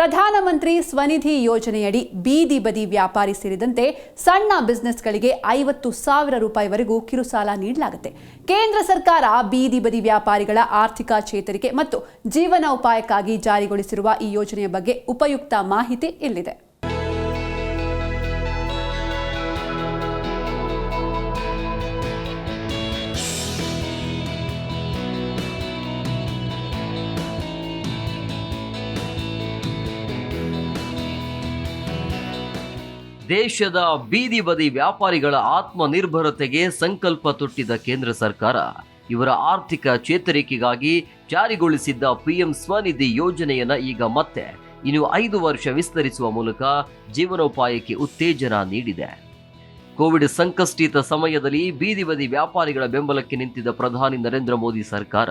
ಪ್ರಧಾನಮಂತ್ರಿ ಸ್ವನಿಧಿ ಯೋಜನೆಯಡಿ ಬೀದಿ ಬದಿ ವ್ಯಾಪಾರಿ ಸೇರಿದಂತೆ ಸಣ್ಣ ಬಿಸ್ನೆಸ್ಗಳಿಗೆ ಐವತ್ತು ಸಾವಿರ ರೂಪಾಯಿವರೆಗೂ ಕಿರುಸಾಲ ನೀಡಲಾಗುತ್ತೆ. ಕೇಂದ್ರ ಸರ್ಕಾರ ಬೀದಿ ಬದಿ ವ್ಯಾಪಾರಿಗಳ ಆರ್ಥಿಕ ಚೇತರಿಕೆ ಮತ್ತು ಜೀವನೋಪಾಯಕ್ಕಾಗಿ ಜಾರಿಗೊಳಿಸಿರುವ ಈ ಯೋಜನೆಯ ಬಗ್ಗೆ ಉಪಯುಕ್ತ ಮಾಹಿತಿ ಇಲ್ಲಿದೆ. ದೇಶದ ಬೀದಿ ಬದಿ ವ್ಯಾಪಾರಿಗಳ ಆತ್ಮನಿರ್ಭರತೆಗೆ ಸಂಕಲ್ಪ ತೊಟ್ಟಿದ್ದ ಕೇಂದ್ರ ಸರ್ಕಾರ. ಇವರ ಆರ್ಥಿಕ ಚೇತರಿಕೆಗಾಗಿ ಜಾರಿಗೊಳಿಸಿದ್ದ ಪಿಎಂ ಸ್ವನಿಧಿ ಯೋಜನೆಯನ್ನ ಈಗ ಮತ್ತೆ ಇನ್ನು ಐದು ವರ್ಷ ವಿಸ್ತರಿಸುವ ಮೂಲಕ ಜೀವನೋಪಾಯಕ್ಕೆ ಉತ್ತೇಜನ ನೀಡಿದೆ. ಕೋವಿಡ್ ಸಂಕಷ್ಟಿತ ಸಮಯದಲ್ಲಿ ಬೀದಿ ಬದಿ ವ್ಯಾಪಾರಿಗಳ ಬೆಂಬಲಕ್ಕೆ ನಿಂತಿದ್ದ ಪ್ರಧಾನಿ ನರೇಂದ್ರ ಮೋದಿ ಸರ್ಕಾರ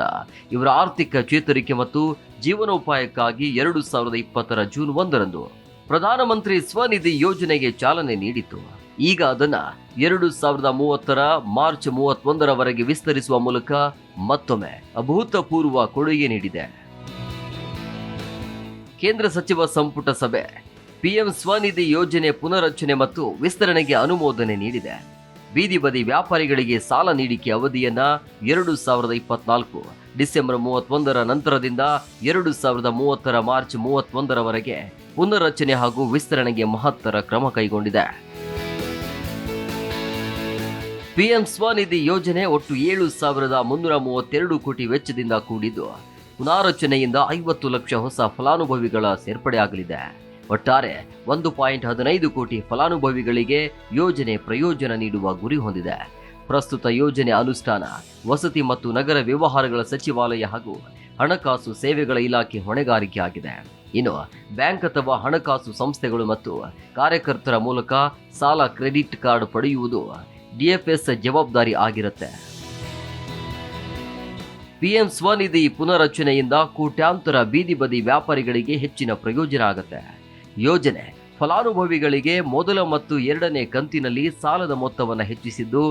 ಇವರ ಆರ್ಥಿಕ ಚೇತರಿಕೆ ಮತ್ತು ಜೀವನೋಪಾಯಕ್ಕಾಗಿ ಎರಡು ಸಾವಿರದ ಇಪ್ಪತ್ತರ ಜೂನ್ ಒಂದರಂದು ಪ್ರಧಾನಮಂತ್ರಿ ಸ್ವನಿಧಿ ಯೋಜನೆಗೆ ಚಾಲನೆ ನೀಡಿತು. ಈಗ ಅದನ್ನ ಎರಡು ಸಾವಿರದ ಮೂವತ್ತರ ಮಾರ್ಚ್ ಮೂವತ್ತೊಂದರವರೆಗೆ ವಿಸ್ತರಿಸುವ ಮೂಲಕ ಮತ್ತೊಮ್ಮೆ ಅಭೂತಪೂರ್ವ ಕೊಡುಗೆ ನೀಡಿದೆ. ಕೇಂದ್ರ ಸಚಿವ ಸಂಪುಟ ಸಭೆ, ಪಿಎಂ ಸ್ವನಿಧಿ ಯೋಜನೆ ಪುನರಚನೆ ಮತ್ತು ವಿಸ್ತರಣೆಗೆ ಅನುಮೋದನೆ ನೀಡಿದೆ. ಬೀದಿ ಬದಿ ವ್ಯಾಪಾರಿಗಳಿಗೆ ಸಾಲ ನೀಡಿಕೆ ಅವಧಿಯನ್ನ ಎರಡು ಸಾವಿರದ ಇಪ್ಪತ್ನಾಲ್ಕು ಡಿಸೆಂಬರ್ ಮೂವತ್ತೊಂದರ ನಂತರದಿಂದ ಎರಡು ಸಾವಿರದ ಮೂವತ್ತರ ಮಾರ್ಚ್ ಮೂವತ್ತೊಂದರವರೆಗೆ ಪುನರ್ರಚನೆ ಹಾಗೂ ವಿಸ್ತರಣೆಗೆ ಮಹತ್ತರ ಕ್ರಮ ಕೈಗೊಂಡಿದೆ. ಪಿಎಂ ಸ್ವನಿಧಿ ಯೋಜನೆ ಒಟ್ಟು ಏಳು ಸಾವಿರದ ಮುನ್ನೂರ ಮೂವತ್ತೆರಡು ಕೋಟಿ ವೆಚ್ಚದಿಂದ ಕೂಡಿದ್ದು, ಪುನಾರಚನೆಯಿಂದ ಐವತ್ತು ಲಕ್ಷ ಹೊಸ ಫಲಾನುಭವಿಗಳ ಸೇರ್ಪಡೆಯಾಗಲಿದೆ. ಒಟ್ಟಾರೆ ಒಂದು ಪಾಯಿಂಟ್ ಹದಿನೈದು ಕೋಟಿ ಫಲಾನುಭವಿಗಳಿಗೆ ಯೋಜನೆ ಪ್ರಯೋಜನ ನೀಡುವ ಗುರಿ ಹೊಂದಿದೆ. ಪ್ರಸ್ತುತ ಯೋಜನೆ ಅನುಷ್ಠಾನ, ವಸತಿ ಮತ್ತು ನಗರ ವ್ಯವಹಾರಗಳ ಸಚಿವಾಲಯ ಹಾಗೂ ಹಣಕಾಸು ಸೇವೆಗಳ ಇಲಾಖೆ ಹೊಣೆಗಾರಿಕೆಯಾಗಿದೆ ಇನ್ನು ಬ್ಯಾಂಕ್ ಅಥವಾ ಹಣಕಾಸು ಸಂಸ್ಥೆಗಳು ಮತ್ತು ಕಾರ್ಯಕರ್ತರ ಮೂಲಕ ಸಾಲ ಕ್ರೆಡಿಟ್ ಕಾರ್ಡ್ ಪಡೆಯುವುದು ಡಿಎಫ್ಎಸ್ ಜವಾಬ್ದಾರಿ ಆಗಿರುತ್ತೆ. ಪಿಎಂ ಸ್ವನಿಧಿ ಪುನರಚನೆಯಿಂದ ಕೋಟ್ಯಾಂತರ ಬೀದಿ ಬದಿ ವ್ಯಾಪಾರಿಗಳಿಗೆ ಹೆಚ್ಚಿನ ಪ್ರಯೋಜನ ಆಗುತ್ತೆ. ಯೋಜನೆ. ಫಲಾನುಭವಿಗಳಿಗೆ ಮೊದಲ ಮತ್ತು ಎರಡನೇ ಕಂತಿನಲ್ಲಿ ಸಾಲದ ಮೊತ್ತವನ್ನು ಹೆಚ್ಚಿಸಿದ್ದು,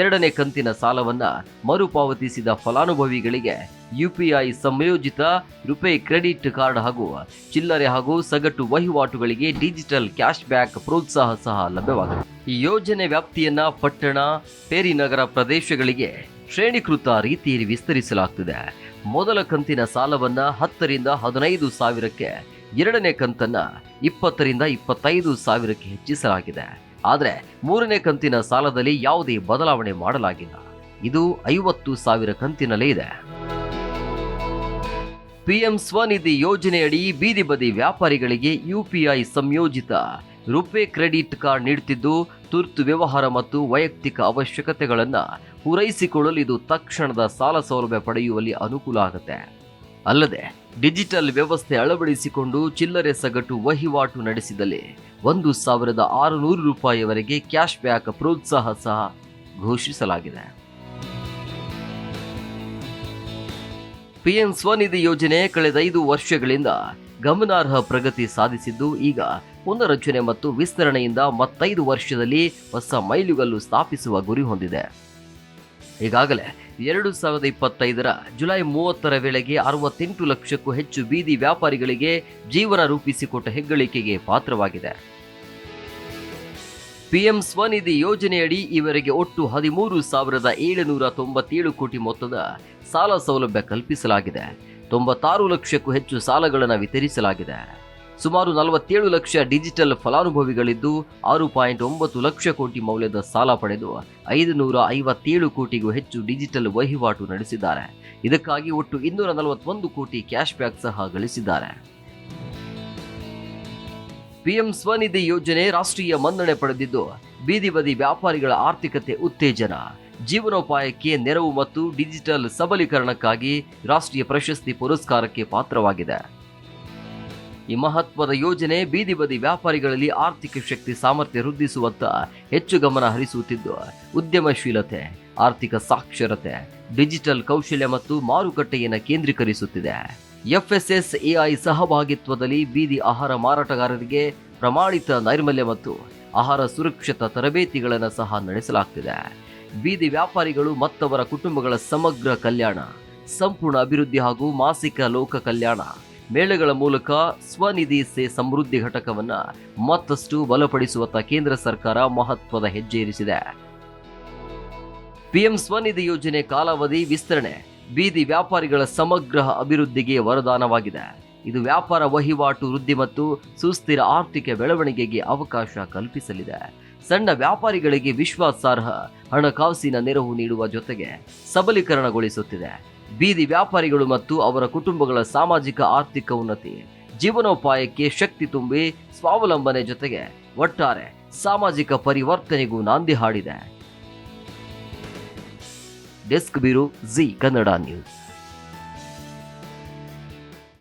ಎರಡನೇ ಕಂತಿನ ಸಾಲವನ್ನು ಮರುಪಾವತಿಸಿದ ಫಲಾನುಭವಿಗಳಿಗೆ ಯುಪಿಐ ಸಂಯೋಜಿತ ರುಪೇ ಕ್ರೆಡಿಟ್ ಕಾರ್ಡ್ ಹಾಗೂ ಚಿಲ್ಲರೆ ಹಾಗೂ ಸಗಟು ವಹಿವಾಟುಗಳಿಗೆ ಡಿಜಿಟಲ್ ಕ್ಯಾಶ್ ಬ್ಯಾಕ್ ಪ್ರೋತ್ಸಾಹ ಸಹ ಲಭ್ಯವಾಗಿದೆ ಈ ಯೋಜನೆ ವ್ಯಾಪ್ತಿಯನ್ನ ಪಟ್ಟಣ ಪೇರಿನಗರ ಪ್ರದೇಶಗಳಿಗೆ ಶ್ರೇಣೀಕೃತ ರೀತಿಯಲ್ಲಿ ವಿಸ್ತರಿಸಲಾಗ್ತಿದೆ. ಮೊದಲ ಕಂತಿನ ಸಾಲವನ್ನ ಹತ್ತರಿಂದ ಹದಿನೈದು ಸಾವಿರಕ್ಕೆ ಎರಡನೇ ಕಂತನ್ನ ಇಪ್ಪತ್ತರಿಂದ ಇಪ್ಪತ್ತೈದು ಸಾವಿರಕ್ಕೆ ಹೆಚ್ಚಿಸಲಾಗಿದೆ. ಆದರೆ ಮೂರನೇ ಕಂತಿನ ಸಾಲದಲ್ಲಿ ಯಾವುದೇ ಬದಲಾವಣೆ ಮಾಡಲಾಗಿಲ್ಲ. ಇದು ಐವತ್ತು ಸಾವಿರ ಕಂತಿನಲ್ಲೇ ಇದೆ. ಪಿಎಂ ಸ್ವನಿಧಿ ಯೋಜನೆಯಡಿ ಬೀದಿ ಬದಿ ವ್ಯಾಪಾರಿಗಳಿಗೆ ಯುಪಿಐ ಸಂಯೋಜಿತ ರುಪೇ ಕ್ರೆಡಿಟ್ ಕಾರ್ಡ್ ನೀಡುತ್ತಿದ್ದು ತುರ್ತು ವ್ಯವಹಾರ ಮತ್ತು ವೈಯಕ್ತಿಕ ಅವಶ್ಯಕತೆಗಳನ್ನು ಪೂರೈಸಿಕೊಳ್ಳಲು ಇದು ತಕ್ಷಣದ ಸಾಲ ಸೌಲಭ್ಯ ಪಡೆಯುವಲ್ಲಿ ಅನುಕೂಲ ಆಗುತ್ತೆ. ಅಲ್ಲದೆ ಡಿಜಿಟಲ್ ವ್ಯವಸ್ಥೆ ಅಳವಡಿಸಿಕೊಂಡು ಚಿಲ್ಲರೆ ಸಗಟು ವಹಿವಾಟು ನಡೆಸಿದಲ್ಲಿ ಒಂದು ಸಾವಿರದ ಆರುನೂರು ರೂಪಾಯಿವರೆಗೆ ಕ್ಯಾಶ್ ಬ್ಯಾಕ್ ಪ್ರೋತ್ಸಾಹ ಸಹ ಘೋಷಿಸಲಾಗಿದೆ. ಪಿಎಂ ಸ್ವನಿಧಿ ಯೋಜನೆ ಕಳೆದ ಐದು ವರ್ಷಗಳಿಂದ ಗಮನಾರ್ಹ ಪ್ರಗತಿ ಸಾಧಿಸಿದ್ದು ಈಗ ಪುನರಚನೆ ಮತ್ತು ವಿಸ್ತರಣೆಯಿಂದ ಮತ್ತೈದು ವರ್ಷದಲ್ಲಿ ಹೊಸ ಮೈಲುಗಲ್ಲು ಸ್ಥಾಪಿಸುವ ಗುರಿ ಹೊಂದಿದೆ. ಈಗಾಗಲೇ ಎರಡು ಸಾವಿರದ ಇಪ್ಪತ್ತೈದರ ಜುಲೈ ಮೂವತ್ತರ ವೇಳೆಗೆ ಅರವತ್ತೆಂಟು ಲಕ್ಷಕ್ಕೂ ಹೆಚ್ಚು ಬೀದಿ ವ್ಯಾಪಾರಿಗಳಿಗೆ ಜೀವನ ರೂಪಿಸಿಕೊಟ್ಟ ಹೆಗ್ಗಳಿಕೆಗೆ ಪಾತ್ರವಾಗಿದೆ. ಪಿಎಂ ಸ್ವನಿಧಿ ಯೋಜನೆಯಡಿ ಈವರೆಗೆ ಒಟ್ಟು ಹದಿಮೂರು ಸಾವಿರದ ಏಳುನೂರ ತೊಂಬತ್ತೇಳು ಕೋಟಿ ಮೊತ್ತದ ಸಾಲ ಸೌಲಭ್ಯ ಕಲ್ಪಿಸಲಾಗಿದೆ. ತೊಂಬತ್ತಾರು ಲಕ್ಷಕ್ಕೂ ಹೆಚ್ಚು ಸಾಲಗಳನ್ನು ವಿತರಿಸಲಾಗಿದೆ. ಸುಮಾರು ನಲವತ್ತೇಳು ಲಕ್ಷ ಡಿಜಿಟಲ್ ಫಲಾನುಭವಿಗಳಿದ್ದು ಆರು ಪಾಯಿಂಟ್ ಒಂಬತ್ತು ಲಕ್ಷ ಕೋಟಿ ಮೌಲ್ಯದ ಸಾಲ ಪಡೆದು ಐದು ನೂರ ಐವತ್ತೇಳು ಕೋಟಿಗೂ ಹೆಚ್ಚು ಡಿಜಿಟಲ್ ವಹಿವಾಟು ನಡೆಸಿದ್ದಾರೆ. ಇದಕ್ಕಾಗಿ ಒಟ್ಟು ಇನ್ನೂರ ನಲವತ್ತೊಂದು ಕೋಟಿ ಕ್ಯಾಶ್ ಬ್ಯಾಕ್ ಸಹ ಗಳಿಸಿದ್ದಾರೆ. ಪಿಎಂ ಸ್ವನಿಧಿ ಯೋಜನೆ ರಾಷ್ಟ್ರೀಯ ಮನ್ನಣೆ ಪಡೆದಿದ್ದು, ಬೀದಿ ಬದಿ ವ್ಯಾಪಾರಿಗಳ ಆರ್ಥಿಕತೆ ಉತ್ತೇಜನ, ಜೀವನೋಪಾಯಕ್ಕೆ ನೆರವು ಮತ್ತು ಡಿಜಿಟಲ್ ಸಬಲೀಕರಣಕ್ಕಾಗಿ ರಾಷ್ಟ್ರೀಯ ಪ್ರಶಸ್ತಿ ಪುರಸ್ಕಾರಕ್ಕೆ ಪಾತ್ರವಾಗಿದೆ. ಈ ಮಹತ್ವದ ಯೋಜನೆ ಬೀದಿ ಬದಿ ವ್ಯಾಪಾರಿಗಳಲ್ಲಿ ಆರ್ಥಿಕ ಶಕ್ತಿ ಸಾಮರ್ಥ್ಯ ವೃದ್ಧಿಸುವತ್ತ ಹೆಚ್ಚು ಗಮನ ಹರಿಸುತ್ತಿದ್ದು, ಉದ್ಯಮಶೀಲತೆ, ಆರ್ಥಿಕ ಸಾಕ್ಷರತೆ, ಡಿಜಿಟಲ್ ಕೌಶಲ್ಯ ಮತ್ತು ಮಾರುಕಟ್ಟೆಯನ್ನು ಕೇಂದ್ರೀಕರಿಸುತ್ತಿದೆ. ಎಫ್ಎಸ್ಎಸ್ಎಐ ಸಹಭಾಗಿತ್ವದಲ್ಲಿ ಬೀದಿ ಆಹಾರ ಮಾರಾಟಗಾರರಿಗೆ ಪ್ರಮಾಣಿತ ನೈರ್ಮಲ್ಯ ಮತ್ತು ಆಹಾರ ಸುರಕ್ಷತಾ ತರಬೇತಿಗಳನ್ನು ಸಹ ನಡೆಸಲಾಗ್ತಿದೆ. ಬೀದಿ ವ್ಯಾಪಾರಿಗಳು ಮತ್ತವರ ಕುಟುಂಬಗಳ ಸಮಗ್ರ ಕಲ್ಯಾಣ, ಸಂಪೂರ್ಣ ಅಭಿವೃದ್ಧಿ ಹಾಗೂ ಮಾಸಿಕ ಲೋಕ ಕಲ್ಯಾಣ ಮೇಳಗಳ ಮೂಲಕ ಸ್ವನಿಧಿ ಸೇ ಸಮೃದ್ಧಿ ಘಟಕವನ್ನು ಮತ್ತಷ್ಟು ಬಲಪಡಿಸುವತ್ತ ಕೇಂದ್ರ ಸರ್ಕಾರ ಮಹತ್ವದ ಹೆಜ್ಜೆ ಇರಿಸಿದೆ ಪಿಎಂ ಸ್ವನಿಧಿ ಯೋಜನೆ ಕಾಲಾವಧಿ ವಿಸ್ತರಣೆ, ಬೀದಿ ವ್ಯಾಪಾರಿಗಳ ಸಮಗ್ರ ಅಭಿವೃದ್ಧಿಗೆ ವರದಾನವಾಗಿದೆ. ಇದು ವ್ಯಾಪಾರ ವಹಿವಾಟು ವೃದ್ಧಿ ಮತ್ತು ಸುಸ್ಥಿರ ಆರ್ಥಿಕ ಬೆಳವಣಿಗೆಗೆ ಅವಕಾಶ ಕಲ್ಪಿಸಲಿದೆ. ಸಣ್ಣ ವ್ಯಾಪಾರಿಗಳಿಗೆ ವಿಶ್ವಾಸಾರ್ಹ ಹಣಕಾಸಿನ ನೆರವು ನೀಡುವ ಜೊತೆಗೆ ಸಬಲೀಕರಣಗೊಳಿಸುತ್ತಿದೆ. ಬೀದಿ ವ್ಯಾಪಾರಿಗಳು ಮತ್ತು ಅವರ ಕುಟುಂಬಗಳ ಸಾಮಾಜಿಕ ಆರ್ಥಿಕ ಉನ್ನತಿ, ಜೀವನೋಪಾಯಕ್ಕೆ ಶಕ್ತಿ ತುಂಬಿ ಸ್ವಾವಲಂಬನೆ ಜೊತೆಗೆ ಒಟ್ಟಾರೆ ಸಾಮಾಜಿಕ ಪರಿವರ್ತನೆಗೂ ನಾಂದಿ ಹಾಡಿದೆ. Desk bureau Zee Kannada news.